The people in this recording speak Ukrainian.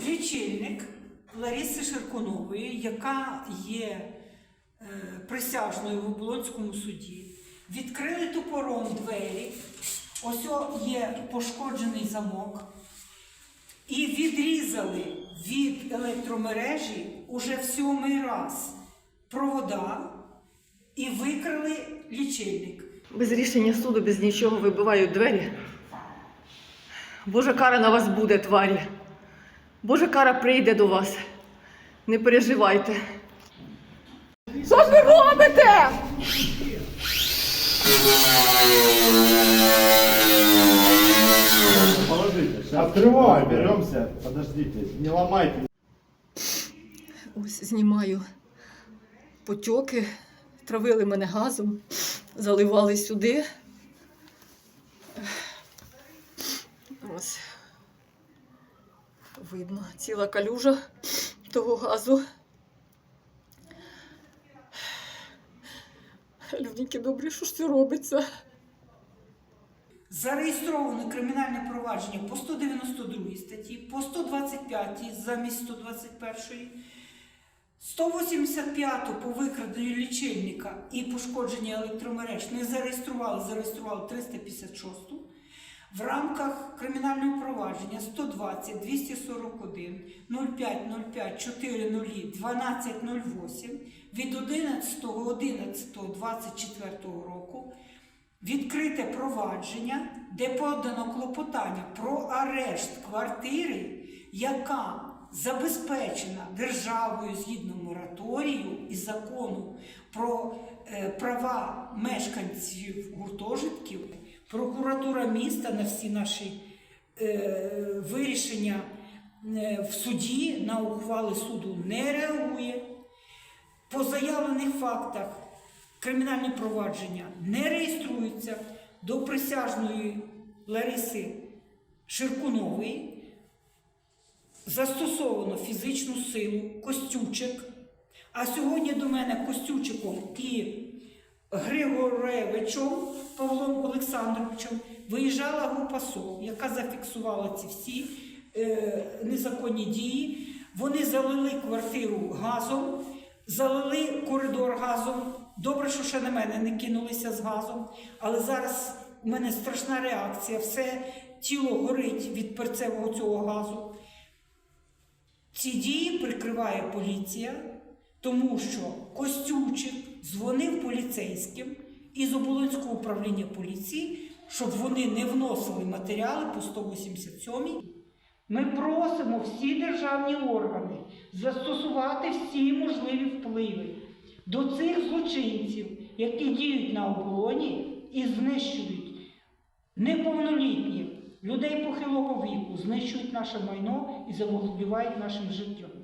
Лічильник Лариси Ширкунової, яка є е, присяжною в Оболонському суді, відкрили топором двері. Ось є пошкоджений замок. І відрізали від електромережі уже в сьомий раз провода і викрали лічильник. Без рішення суду, без нічого вибивають двері. Божа кара на вас буде, тварі. Божа кара прийде до вас. Не переживайте. Що ж ви робите? Открывай, беремся. Подождите, не ломайте. Ось знімаю потьоки, травили мене газом, заливали сюди. Ось. Видно, ціла калюжа того газу. Людники добрі, що ж це робиться? Зареєстровано кримінальне провадження по 192 статті, по 125 замість 121, 185 по викраденню лічильника і пошкодження електромереж не зареєстрували, зареєстрували 356. В рамках кримінального провадження 120, 241, 05, 05, 400, 12, 08 від 11, 11, 24 року відкрите провадження, де подано клопотання про арешт квартири, яка забезпечена державою згідно мораторію і закону про е, права мешканців гуртожитків, прокуратура міста на всі наші е, вирішення е, в суді на ухвали суду не реагує. По заявлених фактах кримінальне провадження не реєструється до присяжної Лариси Ширкунової. Застосовано фізичну силу, костючик. А сьогодні до мене Костючиком і Григоревичем Павлом Олександровичем виїжджала група СОВ, яка зафіксувала ці всі е, незаконні дії. Вони залили квартиру газом, залили коридор газом. Добре, що ще на мене не кинулися з газом, але зараз у мене страшна реакція. Все тіло горить від перцевого цього газу. Ці дії прикриває поліція, тому що Костючик дзвонив поліцейським із Оболонського управління поліції, щоб вони не вносили матеріали по 187. Ми просимо всі державні органи застосувати всі можливі впливи до цих злочинців, які діють на оболоні і знищують неповнолітніх людей похилого віку, знищують наше майно і заволодівають нашим життям.